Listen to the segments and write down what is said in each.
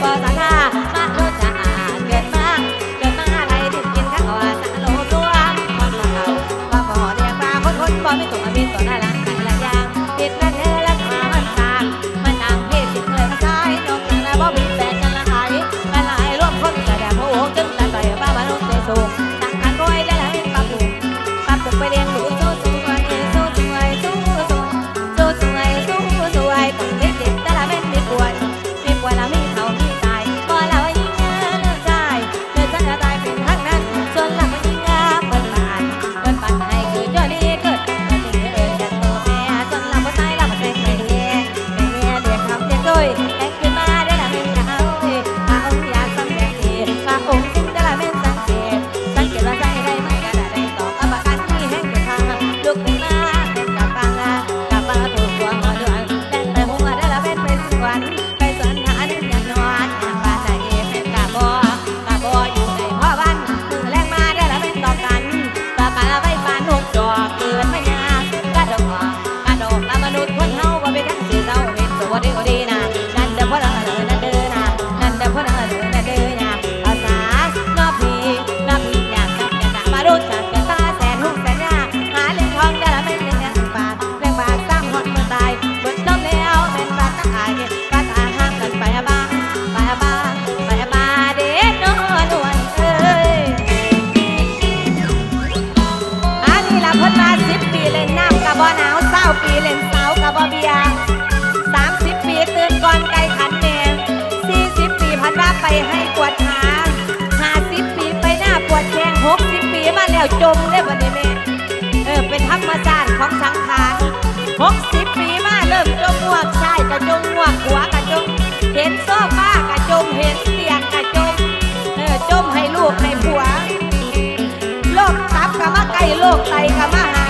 por แล้วจมได้บ่นี้แม่เออเป็นธรรมชาติของสังขารหกสิบปีมาเริ่มจมหวกชายกระจงหวกหัวกระจมเห็นโซฟากระจมเห็นเสียงกระจมเออจมให้ลูกให้ผัวโลกตับกะมาไกลโรคไตกะมาหา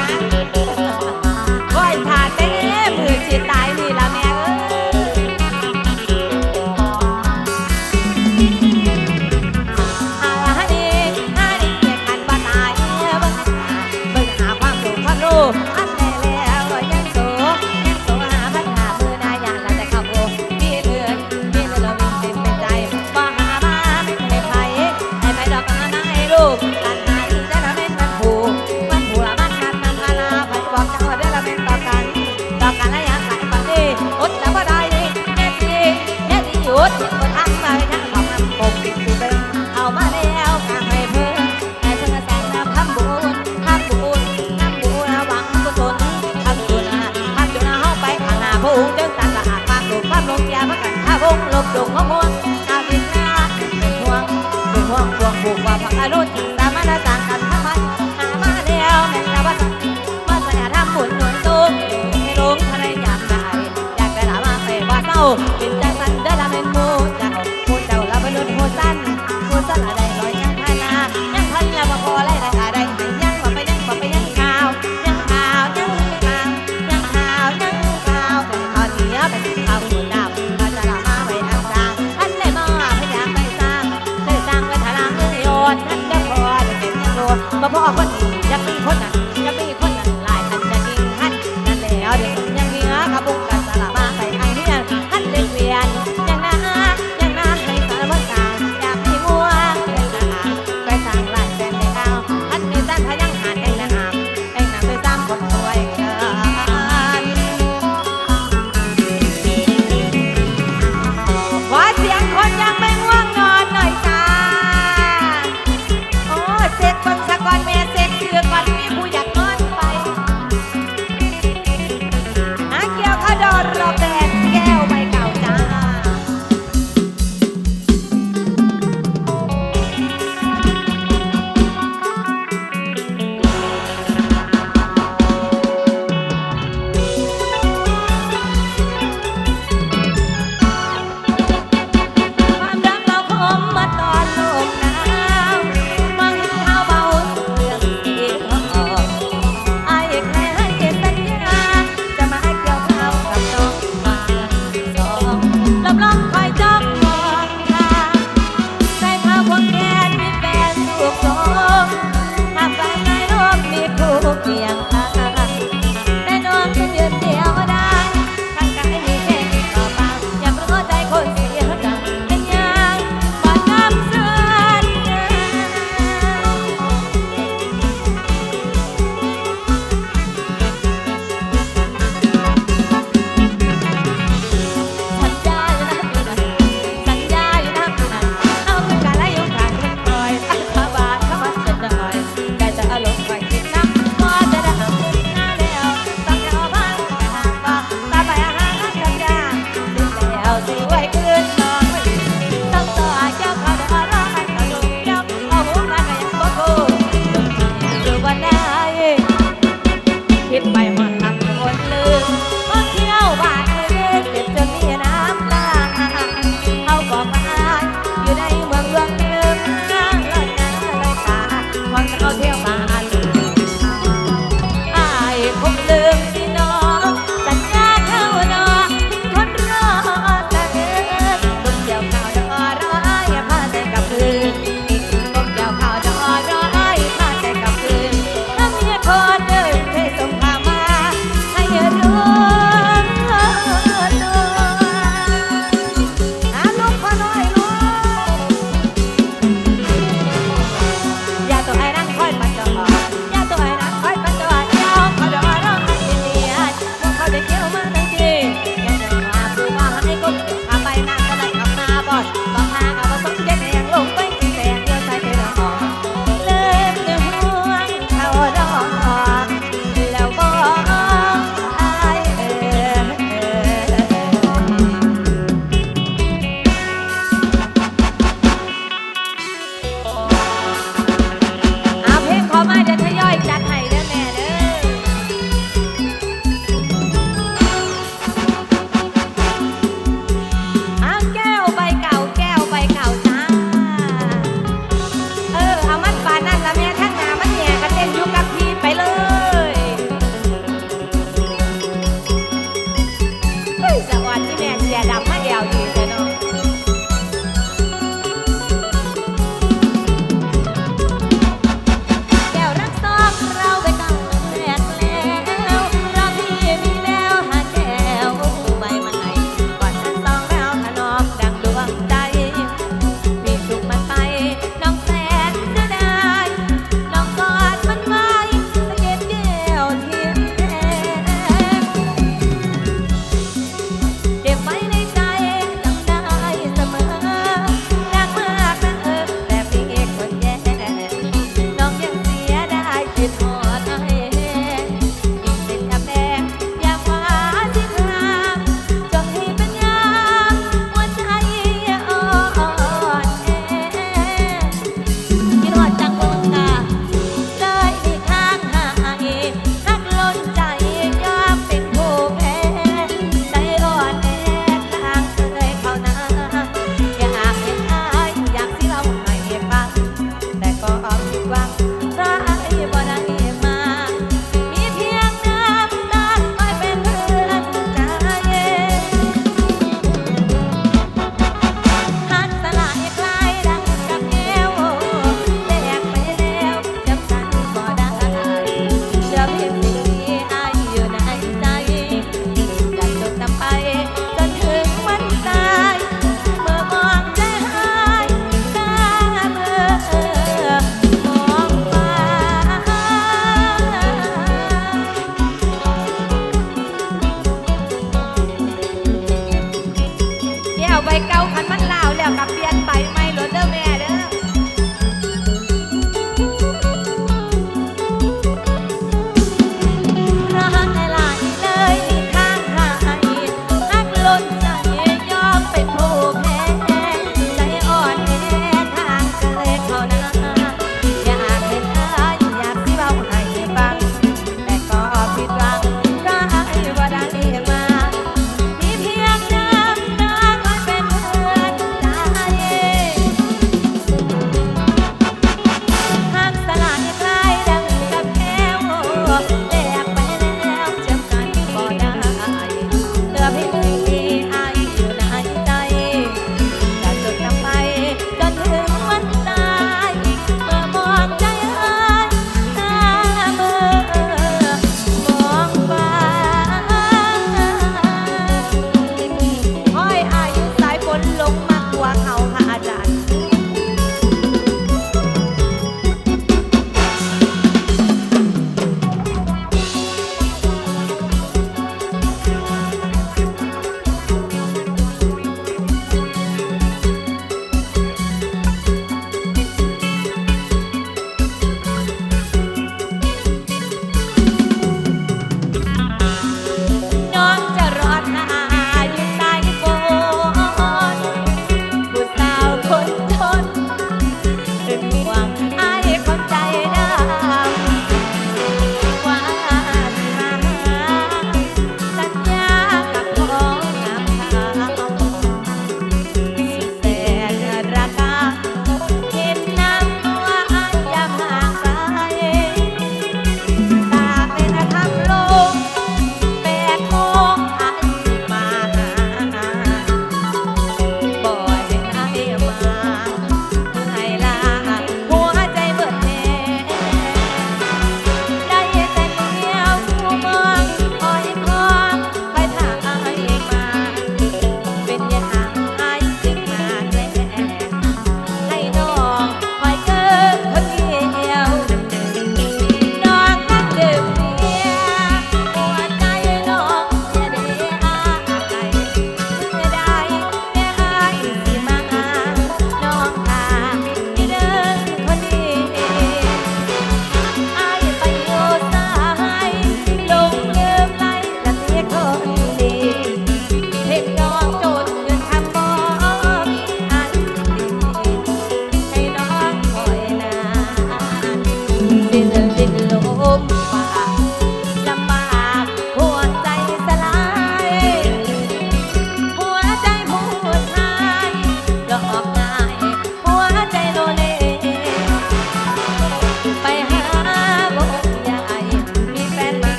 see.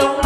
ลง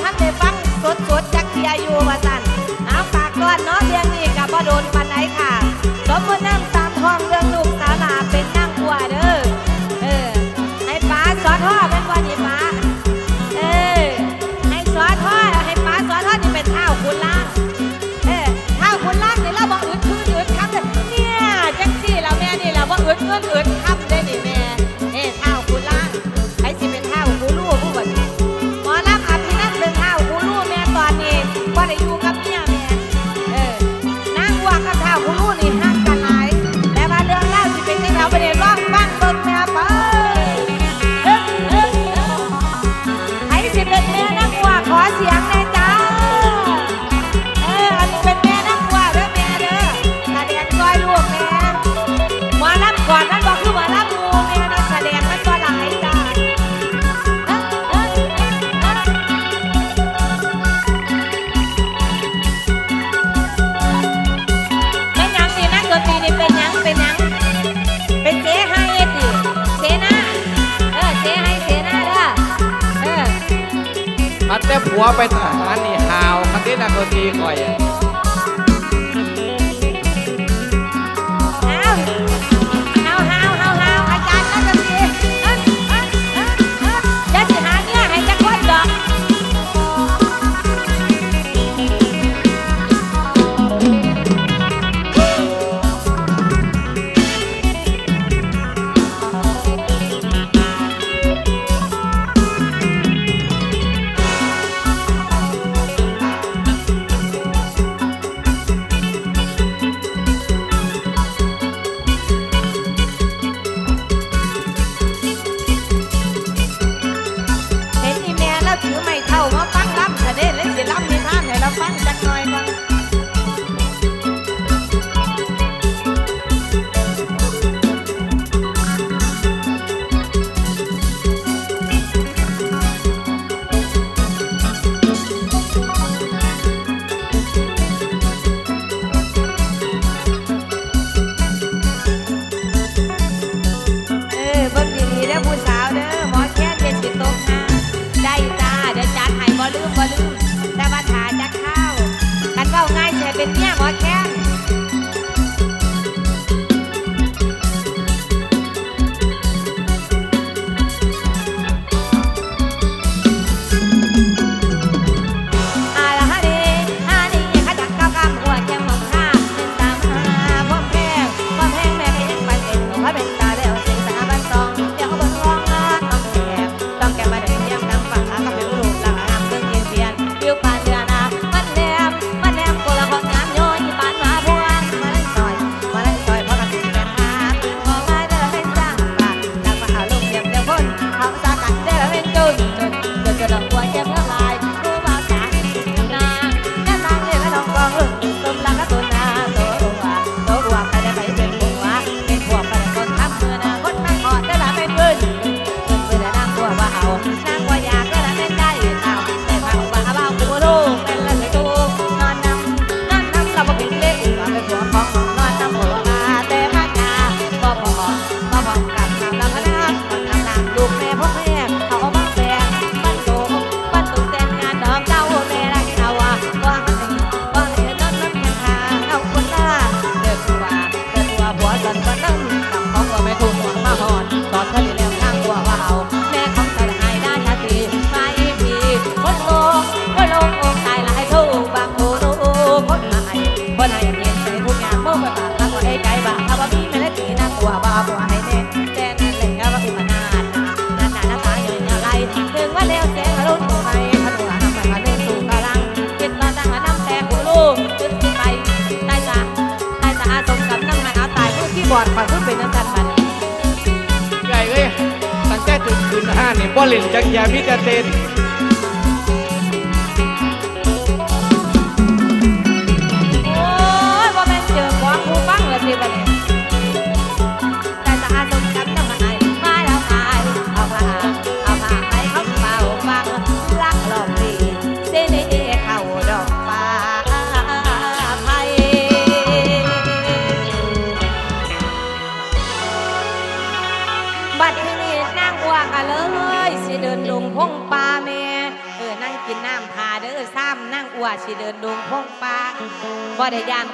ท่านใน แต่ผัวไปทหารนี่หาวคันนี้นะคนดีก่อย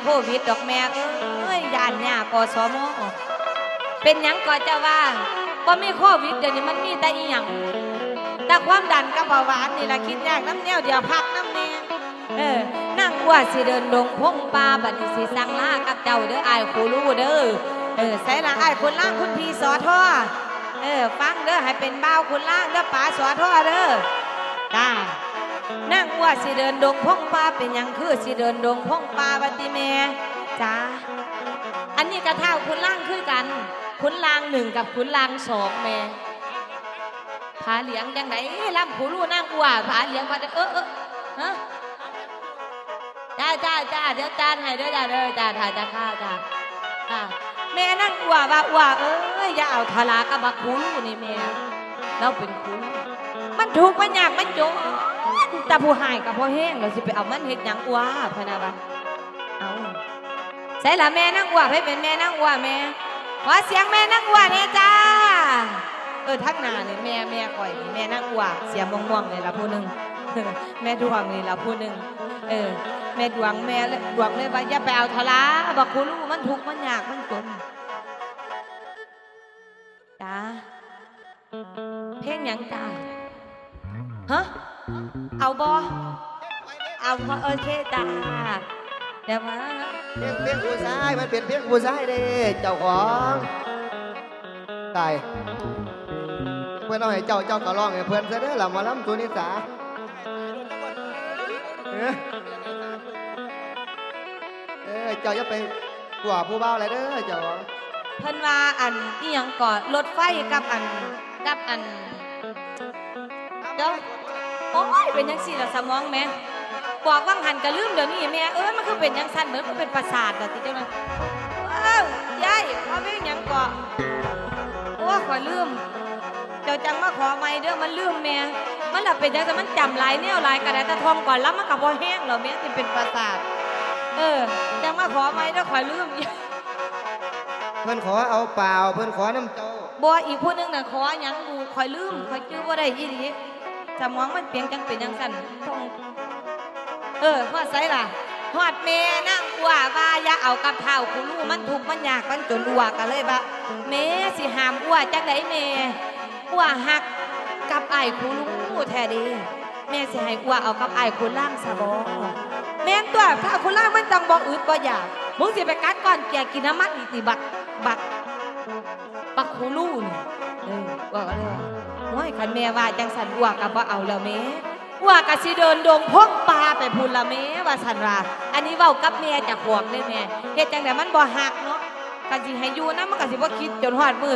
โควิดดอกแม่เอ้ยยานเน่ากอสมเป็นยังก็จะว่าบ่มีโควิดเดี๋ยวนี้มันมีแต่อีหยังแต่ความดันกับเบาหวานนี่ละคิดยากน้ำแนวเดี๋ยวพักน้ำแนวเออนั่งอัวสิเดินดงพงป่าบัดนี้สิสั่งลากับเจ้าเด้อไอายครูรู้เด้อเออใส่ละอายคุณล่างคุณพีสอท่อเออฟังเด้อให้เป็นบ่าคุณล่างเด้อป๋าสอท่อเด้อจ้า นั่งว่าสิเดินดงพงป่าเป็นยังคือสิเดินดงพงป่าบัติแม่จ้าอันนี้กระเท่าคุณล่างคือกัน คุณล่างหนึ่งกับคุณล่างสองแม่ผาเหลียงจังไหนล่ำผูรู้นั่งอัวผาเหลียงมาเออเออฮะจ้าจ้าจ้าเดี๋ยวจานให้เด้อจ้าเด้อจ้าถ่ายจ้าข้าวจ้าจ้าแม่นั่งอัวว่าอัวเอ้ยอย่าเอาทารากับบักคูรู้นี่แม่เราเป็นคูรู้มันถูกมันยากมันจ ต่ผู้หายกับผู้แห้งเราสิไปเอามันเห็ดหยังอัวพะนาบะเอาใส่ละแม่นั่งอัวให้เป็นแม่นั่งอัวแม่ขอเสียงแม่นั่งอัวเนี่ยจ้าเออทักหนาเนี่ยแม่แม่ก่อยแม่นั่งอัวเสียงม่วงๆเลยละผู้หนึ่งแม่ดวงนี่ละผู้หนึ่งเออแม่ดวงแม่เลยดวงเลยว่าอย่าไปเอาทะลาบอกคุณลูกมันทุกข์มันยากมันจนจ้าเพลงยังจ้าฮะ เอาบอเอาพอโอเคจ้าเดี๋ยวมาเพียงเพียงผู้ชายมันเป็นเพียงผู้ชายเด้เจ้าของตายเพื่อนเอาให้เจ้าเจ้าก็ร้องให้เพื่อนซะเด้อล่ะหมาล้ำตัวนิสาเอ้อเออเจ้าอย่าไปกลัวผู้เบาอะไรเด้อเจ้าของเพิ่นว่าอันอีหยังก่อนรถไฟกับอันกับอัน เดี๋ยว โอ้ยเป็นยังสี่ละสมองแม่บอกว่างหันกะลืมเดี๋ยวนี้แม่เออมันคือเป็นยังสั้นเหมือนมันเป็นประสาทเหรอติเจ้านะเอ้ายายเอาไปหยังก่อนโอ้ขอยลืม เจ้าจังมาขอไม่เด้อมันลืมแม่มันละเป็นจังแต่มันจำหลายแนวหลายกระดาษตะทองก่อนแล้วมันกับพอแห้งเหรอแม่ที่เป็นประสาทเออจังมาขอไม่เด้อขอยลืมเพื่อนขอเอาเปล่าเพื่อนขอน้ำเจ้าบัวอีกผู้หนึงน่ะขอหยังบูคอยลืมคอยจื้อบ่ได้อีหลี สมองมันเปลี่ยนจังเป็นจังสั่นต้องเออฮอดไสล่ะฮอดแม่นั่งอัวว่าอย่าเอากับเท้าคุณลูกมันทุกมันยากมันจนอัวกันเลยว่าแม่สิหามอัวจังไดแม่อัวหักกับไอ้คุณลูกแท้ดีแม่สิให้อัวเอากับไอ้คุณล่างซะบ่แม่นตัวถ้าคุณล่างมันจังบ่อึดบ่อยากมึงสิไปกัดก่อนแกกินน้ำมันอีกติบักบักปักคูลู่นี่เออว่าก็เลยว่า อ้ยคันแม่ว่าจังสันอ้วกกับว่าเอาแล้วแม่อ้วกกะสิเดินดงพกปลาไปพูนละแม่ว่าสันว่าอันนี้เว้ากับแม่จะขวกได้แม่เฮ็ดจังไดมันบ่หักเนาะกันสิให้อยู่นะมันก็สิบ่คิดจนฮอดมือ